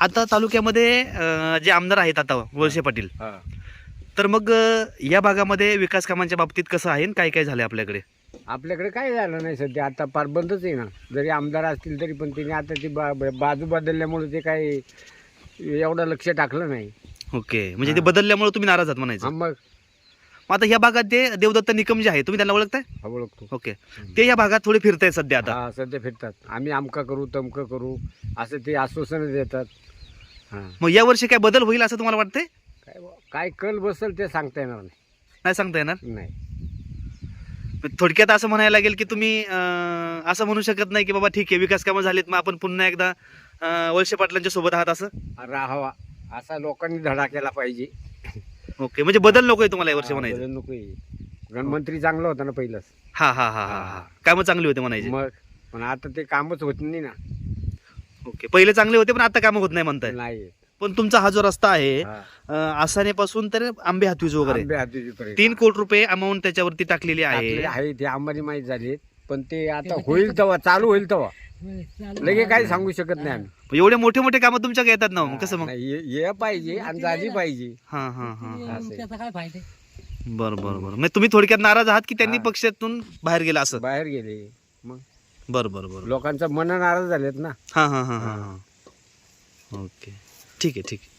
आता तालुक्यामध्ये अं, जे आमदार आहेत आता वळसे पाटील. हा. तर मग अं, या भागामध्ये विकास कामांच्या बाबतीत कसं आहे आणि काय काय झालं आपल्याकडे? आपल्याकडे काय झालं नाही सध्या? आता फार बंदच आहे ना. जरी आमदार असतील तरी पण तिने आता ती बा- ब- बाजू बदलल्यामुळे ते काही एवढं लक्ष टाकलं नाही. ओके. म्हणजे ते. बदलल्यामुळे तुम्ही नाराज आहात हा म्हणायचं मग मग आता या भागात ते देवदत्त निकम जे आहे तुम्ही त्यांना ओळखताय? हा ओळखतो. ओके. ते या भागात थोडे फिरतायत सध्या आता. हा सध्या फिरतात. आम्ही आमका करू तमकं करू असं ते आश्वासन देतात. हा. मग या वर्षी काय बदल होईल असं तुम्हाला वाटतंय? काय बुवा, काय कल बसल ते सांगता येणार नाही. नाही सांगता येणार? नाही. थोडक्यात असं म्हणायला लागेल की तुम्ही अं, असं म्हणू शकत नाही की बाबा ठीक आहे विकास कामं झालीत मग आपण पुन्हा एकदा अं, वळसे पाटलांच्या सोबत आहात असं? राहावा. असा लोकांनी धडा केला पाहिजे. ओके म्हणजे बदल नको आहे तुम्हाला या वर्षी हा, म्हणायचं. बदल नको आहे. गणमंत्री चांगला होता ना पहिलाच. हा हा हा हा हा. कामं चांगली होते म्हणायचे. मग पण आता ते कामच होत नाही ना. ओके पहिले चांगले होते पण आता कामं होत नाही म्हणताय. नाही पण तुमचा हा जो रस्ता आहे हा. अं, आसानेपासून तर आंबे हातवीज वगैरे. आंबे. तीन कोटी रुपये अमाऊंट त्याच्यावरती टाकलेली आहे. टाकले आहे ते आम्हाला माहीत झाले पण ते आता होईल तेव्हा चालू होईल तेव्हा. लगे काही सांगू शकत नाही आम्ही. एवढे मोठे मोठे कामं तुमच्याकडे येतात ना मग कसं मग? नाही, हे हे पाहिजे आणि झाली पाहिजे. हा हा हा असं आहे. त्याचा काय फायदा बर बर बर. म्हणजे तुम्ही थोडक्यात नाराज आहात की त्यांनी हा. पक्षातून बाहेर गेला असं? बाहेर गेले. मग बर बर बर. लोकांचं मन नाराज झालेत ना. हा हा हा हा हा. ओके. ठीक आहे ठीक आहे.